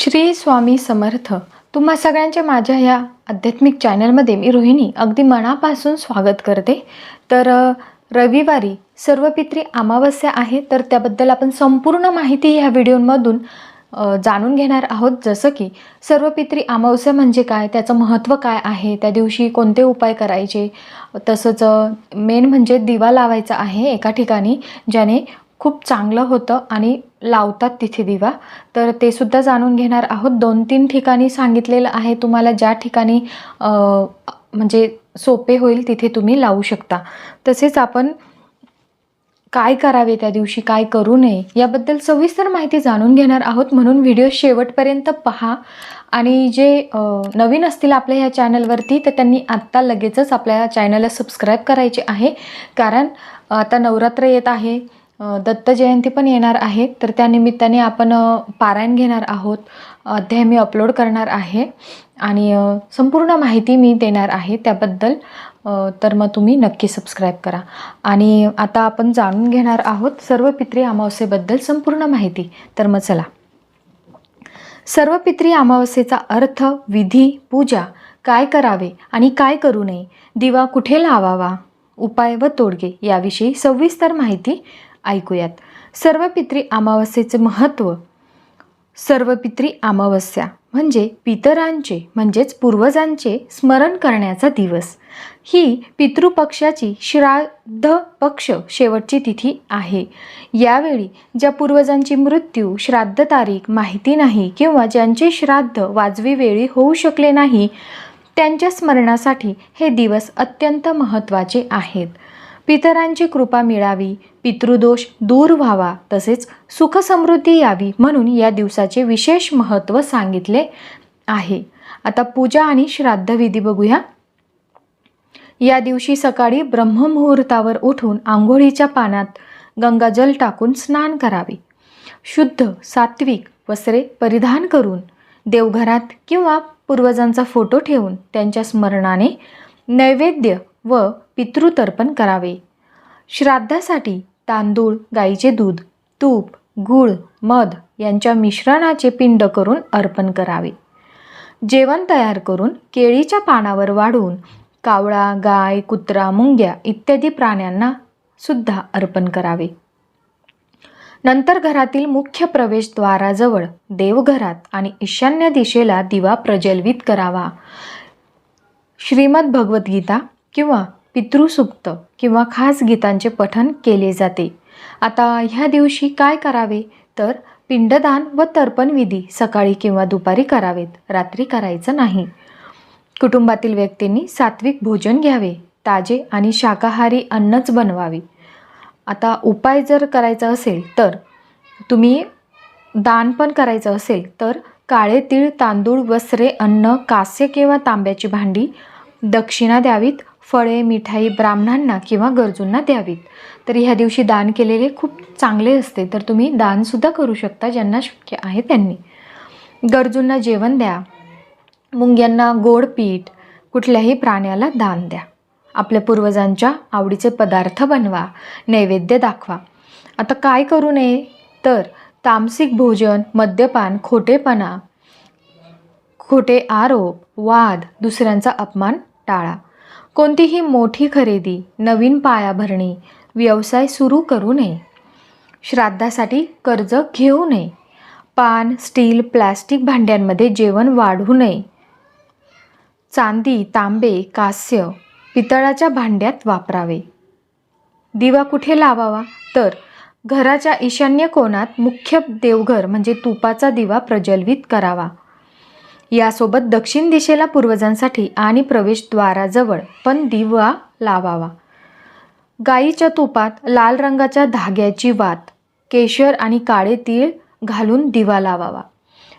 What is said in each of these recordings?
श्री स्वामी समर्थ. तुम्हा सगळ्यांच्या माझ्या या आध्यात्मिक चॅनलमध्ये मी रोहिणी अगदी मनापासून स्वागत करते. तर रविवारी सर्व पित्री अमावस्या आहे तर त्याबद्दल आपण संपूर्ण माहिती ह्या व्हिडिओमधून जाणून घेणार आहोत. जसं की सर्व पित्री अमावस्या म्हणजे काय त्याचं महत्त्व काय आहे त्या दिवशी कोणते उपाय करायचे तसंच मेन म्हणजे दिवा लावायचा आहे एका ठिकाणी ज्याने खूप चांगलं होतं आणि लावतात तिथे दिवा. तर ते सुद्धा जाणून घेणार आहोत. दोन तीन ठिकाणी सांगितलेलं आहे तुम्हाला ज्या ठिकाणी म्हणजे सोपे होईल तिथे तुम्ही लावू शकता. तसेच आपण काय करावे त्या दिवशी काय करू नये याबद्दल सविस्तर माहिती जाणून घेणार आहोत. म्हणून व्हिडिओ शेवटपर्यंत पहा. आणि जे नवीन असतील आपल्या ह्या चॅनलवरती तर त्यांनी आत्ता लगेचच आपल्या चॅनलला सबस्क्राईब करायचे आहे. कारण आता नवरात्र येत आहे. दत्त जयंती पण येणार आहे. तर त्या निमित्ताने आपण पारायण घेणार आहोत. अध्याय मी अपलोड करणार आहे. आणि संपूर्ण माहिती मी देणार आहे त्याबद्दल. तर मग तुम्ही नक्की सबस्क्राईब करा. आणि आता आपण जाणून घेणार आहोत सर्व पित्री अमावस्येबद्दल संपूर्ण माहिती. तर मग चला. सर्व पित्री अमावस्येचा अर्थ विधी पूजा काय करावे आणि काय करू नये दिवा कुठे लावावा उपाय व तोडगे याविषयी सविस्तर माहिती ऐकूयात. सर्व पित्री अमावस्येचे महत्त्व सर्वपित्री अमावस्या म्हणजे पितरांचे म्हणजेच पूर्वजांचे स्मरण करण्याचा दिवस. ही पितृपक्षाची श्राद्ध पक्ष शेवटची तिथी आहे. यावेळी ज्या पूर्वजांची मृत्यू श्राद्ध तारीख माहिती नाही किंवा ज्यांचे श्राद्ध वाजवी वेळी होऊ शकले नाही त्यांच्या स्मरणासाठी हे दिवस अत्यंत महत्त्वाचे आहेत. पितरांची कृपा मिळावी पितृदोष दूर व्हावा तसेच सुखसमृद्धी यावी म्हणून या दिवसाचे विशेष महत्त्व सांगितले आहे. आता पूजा आणि श्राद्धविधी बघूया. या दिवशी सकाळी ब्रह्ममुहूर्तावर उठून आंघोळीच्या पाण्यात गंगाजल टाकून स्नान करावे. शुद्ध सात्विक वस्त्रे परिधान करून देवघरात किंवा पूर्वजांचा फोटो ठेवून त्यांच्या स्मरणाने नैवेद्य व पितृतर्पण करावे. श्राद्धासाठी तांदूळ गाईचे दूध तूप गूळ मध यांच्या मिश्रणाचे पिंड करून अर्पण करावे. जेवण तयार करून केळीच्या पानावर वाढून कावळा गाय कुत्रा मुंग्या इत्यादी प्राण्यांना सुद्धा अर्पण करावे. नंतर घरातील मुख्य प्रवेशद्वाराजवळ देवघरात आणि ईशान्य दिशेला दिवा प्रज्वलित करावा. श्रीमद भगवद्गीता किंवा पितृसुक्त किंवा खास गीतांचे पठन केले जाते. आता ह्या दिवशी काय करावे? तर पिंडदान व तर्पणविधी सकाळी किंवा दुपारी करावेत. रात्री करायचं नाही. कुटुंबातील व्यक्तींनी सात्विक भोजन घ्यावे. ताजे आणि शाकाहारी अन्नच बनवावे. आता उपाय जर करायचा असेल तर तुम्ही दान पण करायचं असेल तर काळे तीळ तांदूळ वस्त्रे अन्न कास्य किंवा तांब्याची भांडी दक्षिणा द्यावीत. फळे मिठाई ब्राह्मणांना किंवा गरजूंना द्यावीत. तर ह्या दिवशी दान केलेले खूप चांगले असते तर तुम्ही दानसुद्धा करू शकता ज्यांना शक्य आहे त्यांनी. गरजूंना जेवण द्या. मुंग्यांना गोड पीठ. कुठल्याही प्राण्याला दान द्या. आपल्या पूर्वजांच्या आवडीचे पदार्थ बनवा. नैवेद्य दाखवा. आता काय करू नये? तर तामसिक भोजन मद्यपान खोटेपणा खोटे आरोप वाद दुसऱ्यांचा अपमान टाळा. कोणतीही मोठी खरेदी नवीन पायाभरणी व्यवसाय सुरू करू नये. श्राद्धासाठी कर्ज घेऊ नये. पान स्टील प्लॅस्टिक भांड्यांमध्ये जेवण वाढू नये. चांदी तांबे कास्य पितळाच्या भांड्यात वापरावे. दिवा कुठे लावावा? तर घराच्या ईशान्य कोणात मुख्य देवघर म्हणजे तुपाचा दिवा प्रज्वलित करावा. यासोबत दक्षिण दिशेला पूर्वजांसाठी आणि प्रवेशद्वाराजवळ पण दिवा लावावा. गाईच्या तुपात लाल रंगाच्या धाग्याची वात केशर आणि काळे तीळ घालून दिवा लावावा.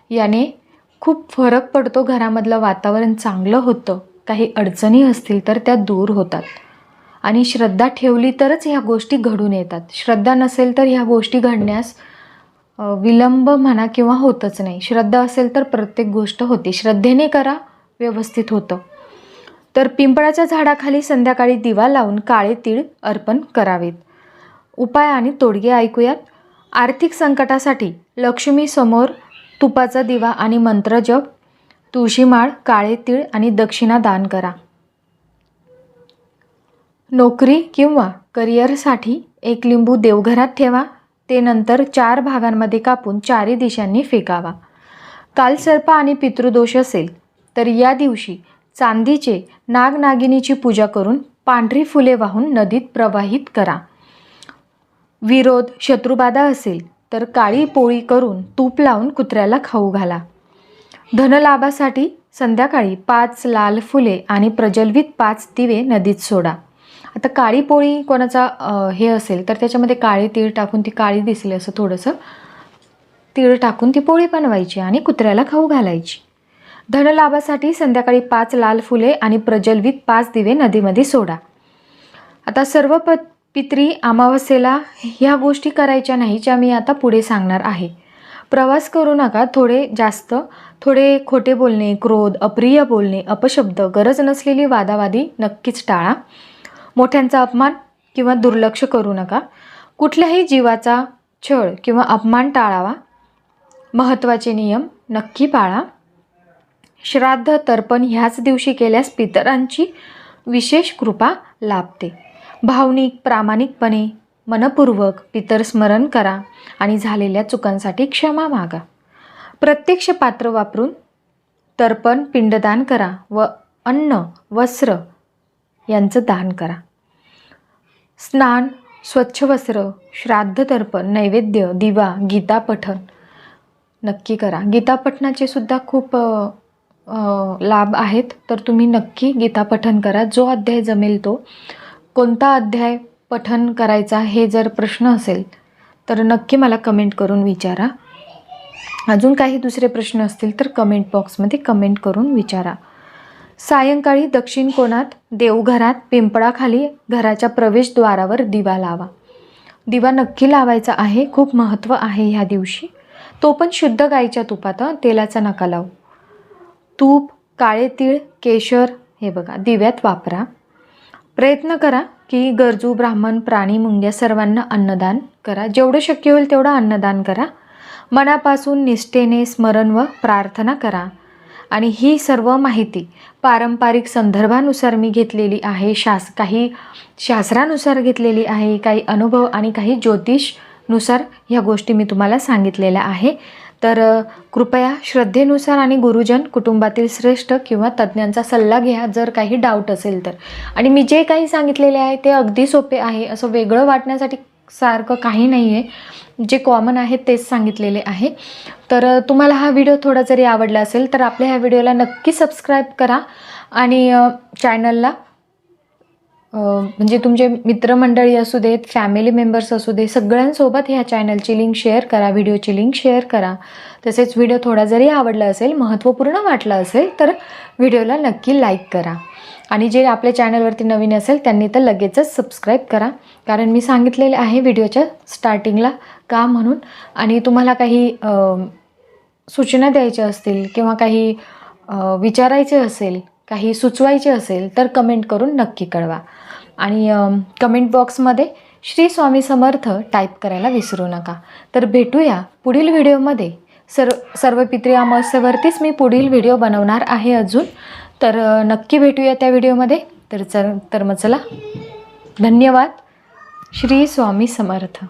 याने खूप फरक पडतो घरामधलं वातावरण चांगलं होतं. काही अडचणी असतील तर त्या दूर होतात. आणि श्रद्धा ठेवली तरच ह्या गोष्टी घडून येतात. श्रद्धा नसेल तर ह्या गोष्टी घडण्यास विलंब म्हणा किंवा होतच नाही. श्रद्धा असेल तर प्रत्येक गोष्ट होते. श्रद्धेने करा व्यवस्थित होतं. तर पिंपळाच्या झाडाखाली संध्याकाळी दिवा लावून काळे तीळ अर्पण करावेत. उपाय आणि तोडगे ऐकूयात. आर्थिक संकटासाठी लक्ष्मीसमोर तुपाचा दिवा आणि मंत्रजप तुळशीमाळ काळे तीळ आणि दक्षिणा दान करा. नोकरी किंवा करिअरसाठी एक लिंबू देवघरात ठेवा. ते नंतर चार भागांमध्ये कापून चारी दिशांनी फेकावा. कालसर्प आणि पितृदोष असेल तर या दिवशी चांदीचे नागनागिनीची पूजा करून पांढरी फुले वाहून नदीत प्रवाहित करा. विरोध शत्रुबाधा असेल तर काळी पोळी करून तूप लावून कुत्र्याला खाऊ घाला. धनलाभासाठी संध्याकाळी पाच लाल फुले आणि प्रज्वलित पाच दिवे नदीत सोडा. आता काळी पोळी कोणाचा हे असेल तर त्याच्यामध्ये काळे तीळ टाकून ती काळी दिसली असं थोडंसं. तीळ टाकून ती पोळी बनवायची आणि कुत्र्याला खाऊ घालायची. धनलाभासाठी संध्याकाळी पाच लाल फुले आणि प्रज्वलित पाच दिवे नदीमध्ये सोडा. आता सर्व प पित्री अमावस्येला ह्या गोष्टी करायच्या नाही ज्या मी आता पुढे सांगणार आहे. प्रवास करू नका थोडे जास्त थोडे खोटे बोलणे क्रोध अप्रिय बोलणे अपशब्द गरज नसलेली वादावादी नक्कीच टाळा. मोठ्यांचा अपमान किंवा दुर्लक्ष करू नका. कुठल्याही जीवाचा छळ किंवा अपमान टाळावा. महत्त्वाचे नियम नक्की पाळा. श्राद्ध तर्पण ह्याच दिवशी केल्यास पितरांची विशेष कृपा लाभते. भावनिक प्रामाणिकपणे मनपूर्वक पितर स्मरण करा आणि झालेल्या चुकांसाठी क्षमा मागा. प्रत्यक्ष पात्र वापरून तर्पण पिंडदान करा व अन्न वस्त्र यांचं दान करा. स्नान स्वच्छ वस्त्र श्राद्ध तर्पण नैवेद्य दिवा गीता पठण नक्की करा. गीता पठणाचे सुद्धा खूप लाभ आहेत. तर तुम्ही नक्की गीता पठण करा. जो अध्याय जमेल तो. कोणता अध्याय पठण करायचा हे जर प्रश्न असेल तर नक्की मला कमेंट करून विचारा. अजून काही दुसरे प्रश्न असतील तर कमेंट बॉक्समध्ये कमेंट करून विचारा. सायंकाळी दक्षिण कोणात देवघरात पिंपळाखाली घराच्या प्रवेशद्वारावर दिवा लावा. दिवा नक्की लावायचा आहे खूप महत्त्व आहे ह्या दिवशी. तो पण शुद्ध गाईच्या तुपात तेलाचा नका लावू. तूप काळे तीळ केशर हे बघा दिव्यात वापरा. प्रयत्न करा की गरजू ब्राह्मण प्राणी मुंग्या सर्वांना अन्नदान करा. जेवढं शक्य होईल तेवढं अन्नदान करा. मनापासून निष्ठेने स्मरण व प्रार्थना करा. आणि ही सर्व माहिती पारंपरिक संदर्भानुसार मी घेतलेली आहे. शास काही शास्त्रानुसार घेतलेली आहे काही अनुभव आणि काही ज्योतिषनुसार ह्या गोष्टी मी तुम्हाला सांगितलेल्या आहे. तर कृपया श्रद्धेनुसार आणि गुरुजन कुटुंबातील श्रेष्ठ किंवा तज्ज्ञांचा सल्ला घ्या जर काही डाऊट असेल तर. आणि मी जे काही सांगितलेले आहे ते अगदी सोपे आहे. असं वेगळं वाटण्यासाठी सारखं काही नाही आहे जे कॉमन आहे तेच सांगितलेले आहे. तर तुम्हाला हा व्हिडिओ थोडा जरी आवडला असेल तर आपल्या ह्या व्हिडिओला नक्की सबस्क्राईब करा. आणि चॅनलला म्हणजे तुमचे मित्रमंडळी असू देत फॅमिली मेंबर्स असू दे सगळ्यांसोबत ह्या चॅनलची लिंक शेअर करा व्हिडिओची लिंक शेअर करा. तसेच व्हिडिओ थोडा जरी आवडला असेल महत्त्वपूर्ण वाटला असेल तर व्हिडिओला नक्की लाईक करा. आणि जे आपल्या चॅनलवरती नवीन असेल त्यांनी तर लगेचच सबस्क्राईब करा. कारण मी सांगितलेले आहे व्हिडिओच्या स्टार्टिंगला का म्हणून. आणि तुम्हाला काही सूचना द्यायच्या असतील किंवा काही विचारायचे असेल काही सुचवायचे असेल तर कमेंट करून नक्की कळवा. आणि कमेंट बॉक्समध्ये श्री स्वामी समर्थ टाईप करायला विसरू नका. तर भेटूया पुढील व्हिडिओमध्ये सर्व सर्व पित्री अमावस्येवरतीच मी पुढील व्हिडिओ बनवणार आहे अजून. तर नक्की भेटूया त्या व्हिडिओमध्ये. तर चल तर मग चला. धन्यवाद. श्री स्वामी समर्थ.